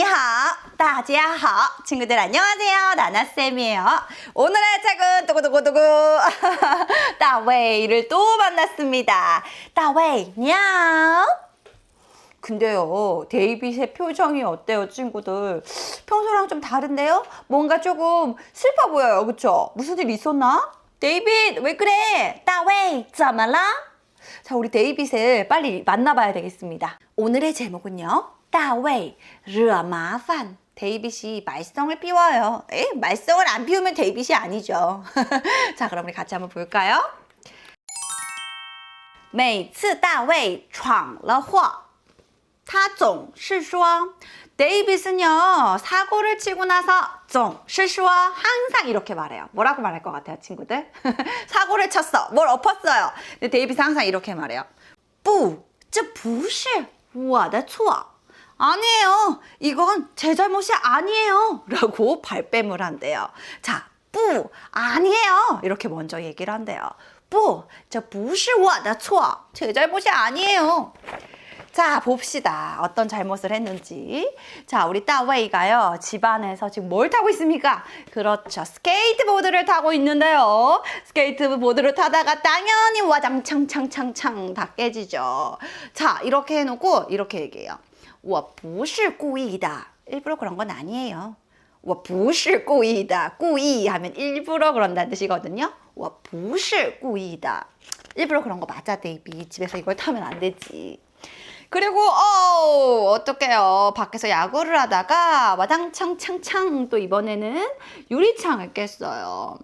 니하, 다지하하. 친구들 안녕하세요. 나나쌤이에요. 오늘의 책은 두구두구두구. 다웨이를 또 만났습니다. 다웨이, 냐오. 근데요, 데이빗의 표정이 어때요, 친구들? 평소랑 좀 다른데요? 뭔가 조금 슬퍼 보여요, 그쵸? 무슨 일 있었나? 데이빗, 왜 그래? 다웨이, 자말라? 자, 우리 데이빗을 빨리 만나봐야 되겠습니다. 오늘의 제목은요. 따웨이, 惹麻烦. 데이빗이 말썽을 피워요. 에? 말썽을 안 피우면 데이빗이 아니죠. 자, 그럼 우리 같이 한번 볼까요? 每次大卫闯了祸，他总是说 데이빗은요 사고를 치고 나서 总是说 항상 이렇게 말해요. 뭐라고 말할 것 같아요, 친구들? 사고를 쳤어, 뭘 엎었어요. 근데 데이빗은 항상 이렇게 말해요. 不，这不是我的错。 아니에요. 이건 제 잘못이 아니에요. 라고 발뺌을 한대요. 자, 뿌, 아니에요. 이렇게 먼저 얘기를 한대요. 뿌, 저 부시와나 초아. 제 잘못이 아니에요. 자, 봅시다. 어떤 잘못을 했는지. 자, 우리 따웨이가요, 집안에서 지금 뭘 타고 있습니까? 그렇죠. 스케이트보드를 타고 있는데요. 스케이트보드를 타다가 당연히 와장창창창창 다 깨지죠. 자, 이렇게 해놓고, 이렇게 얘기해요. 我不是故意的. 일부러 그런 건 아니에요. 我不是故意的. 故意 하면 일부러 그런다는 뜻이거든요. 我不是故意的. 일부러 그런 거 맞아, 데이비. 집에서 이걸 타면 안 되지. 그리고 어 어떡해요 밖에서 야구를 하다가 와당창창창 또 이번에는 유리창을 깼어요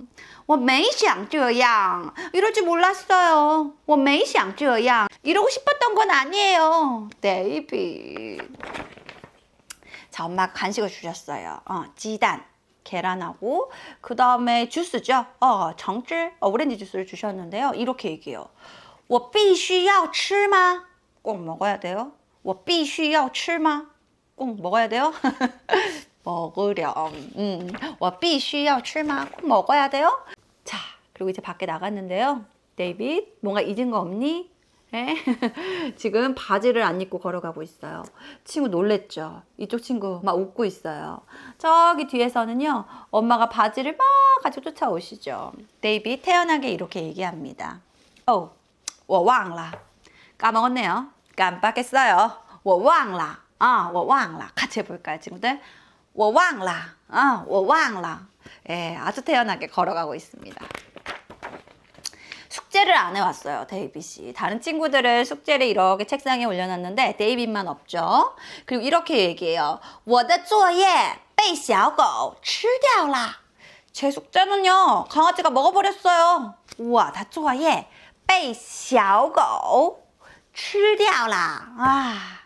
我没想这样 이럴 줄 몰랐어요 我没想这样 이러고 싶었던 건 아니에요 데이비 자 엄마가 간식을 주셨어요 어, 지단 계란하고 그 다음에 주스죠 어 정줄 어, 오렌지 주스를 주셨는데요 이렇게 얘기해요 我必须要吃吗 꼭 먹어야 돼요? 我必须要吃吗? 꼭 먹어야 돼요? 먹으렴. 음, 我必须要吃吗? 꼭 먹어야 돼요? 자, 그리고 이제 밖에 나갔는데요. 데이빗, 뭔가 잊은 거 없니? 에? 지금 바지를 안 입고 걸어가고 있어요. 친구 놀랬죠? 이쪽 친구 막 웃고 있어요. 저기 뒤에서는요, 엄마가 바지를 막 가지고 쫓아오시죠. 데이빗 태연하게 이렇게 얘기합니다. 어, 我忘了. 까먹었네요. 깜빡했어요. 我忘了. 아, 我忘了. 같이 해볼까요, 친구들? 我忘了. 아, 我忘了. 예, 아주 태연하게 걸어가고 있습니다. 숙제를 안 해왔어요, 데이빗이. 다른 친구들은 숙제를 이렇게 책상에 올려놨는데 데이빗만 없죠. 그리고 이렇게 얘기해요. 我的作业被小狗吃掉了. 제 숙제는요, 강아지가 먹어버렸어요. 우와, 다 作业被小狗吃掉了. 아,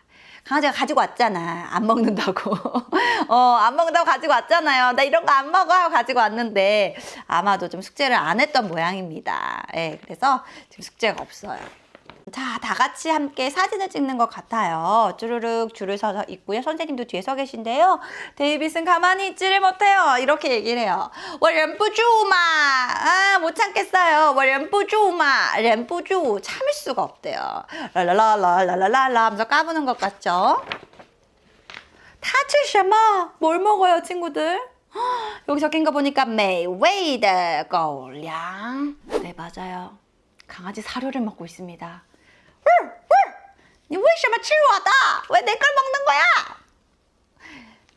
강아지가 가지고 왔잖아. 안 먹는다고. 어, 안 먹는다고 가지고 왔잖아요. 나 이런 거 안 먹어 하고 가지고 왔는데 아마도 좀 숙제를 안 했던 모양입니다. 예, 그래서 지금 숙제가 없어요. 자, 다 같이 함께 사진을 찍는 것 같아요. 쭈르륵 줄을 서서 있고요. 선생님도 뒤에 서 계신데요. 데이빗은 가만히 있지를 못해요. 이렇게 얘기를 해요. 워 램프주마! 아, 못 참겠어요. 워 램프주마! 램프주! 참을 수가 없대요. 랄랄랄랄랄랄라 하면서 까부는 것 같죠? 타츠샤마. 뭘 먹어요, 친구들? 여기 적힌 거 보니까 메이웨이드 거울량. 네, 맞아요. 강아지 사료를 먹고 있습니다. 你为什么吃我的? 왜 내 걸 먹는 거야?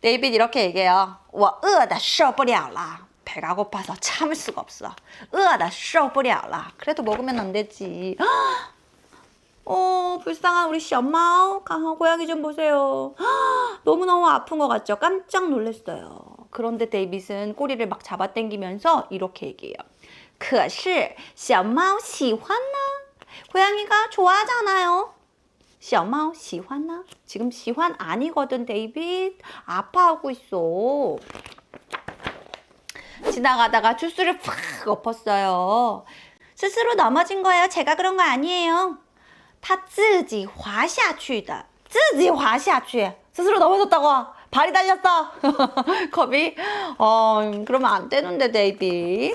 데이빗 이렇게 얘기해요. 我饿的受不了了. 배가 고파서 참을 수가 없어. 饿的受不了了. 그래도 먹으면 안 되지. 어, 불쌍한 우리 셔마오 강한 고양이 좀 보세요. 너무너무 아픈 것 같죠? 깜짝 놀랐어요. 그런데 데이빗은 꼬리를 막 잡아당기면서 이렇게 얘기해요. 可是小猫喜欢呢? 고양이가 좋아하잖아요. 小猫喜欢呢? 지금 시환 아니거든, 데이빗. 아파하고 있어. 지나가다가 주스를 팍 엎었어요. 스스로 넘어진 거예요. 제가 그런 거 아니에요. 他自己滑下去的.自己滑下去. 스스로 넘어졌다고. 발이 달렸어. 겁이. 어, 그러면 안 되는데, 데이빗.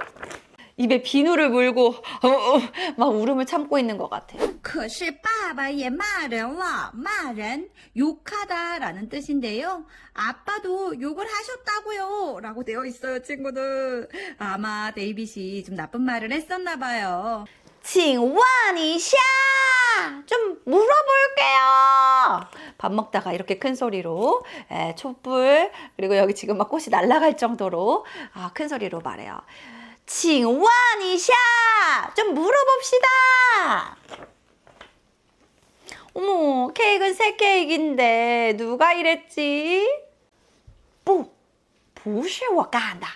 입에 비누를 물고 어, 어, 막 울음을 참고 있는 것 같아요. 可是爸爸也骂人了，骂人 욕하다라는 뜻인데요. 아빠도 욕을 하셨다고요. 라고 되어 있어요, 친구들. 아마 데이빗이 좀 나쁜 말을 했었나 봐요. 请问一下, 좀 물어볼게요. 밥 먹다가 이렇게 큰 소리로 에, 촛불 그리고 여기 지금 막 꽃이 날아갈 정도로 아, 큰 소리로 말해요. 请问一下, 좀 물어봅시다. 어머, 케이크는 새 케이크인데 누가 이랬지? 不,不是我干的.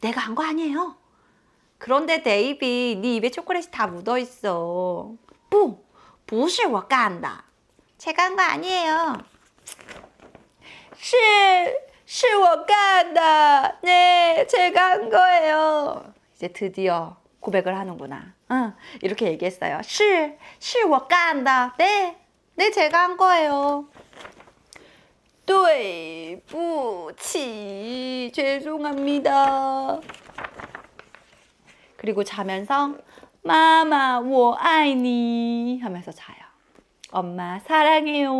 내가 한 거 아니에요. 그런데 데이비, 네 입에 초콜릿이 다 묻어 있어. 不,不是我干的. 제가 한 거 아니에요. 是,是我干的. 네, 제가 한 거예요. 이제 드디어 고백을 하는구나. 응, 이렇게 얘기했어요. 是,是我干的. 네, 네, 제가 한 거예요. 对不起, 죄송합니다. 그리고 자면서 마마 我爱你 하면서 자요. 엄마 사랑해요.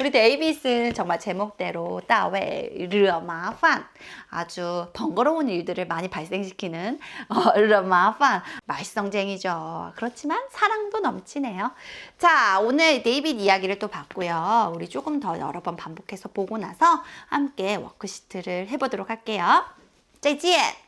우리 데이빗은 정말 제목대로 따웨 르마판 아주 번거로운 일들을 많이 발생시키는 어, 르마판 말썽쟁이죠. 그렇지만 사랑도 넘치네요. 자 오늘 데이빗 이야기를 또 봤고요. 우리 조금 더 여러 번 반복해서 보고 나서 함께 워크시트를 해보도록 할게요. 再见。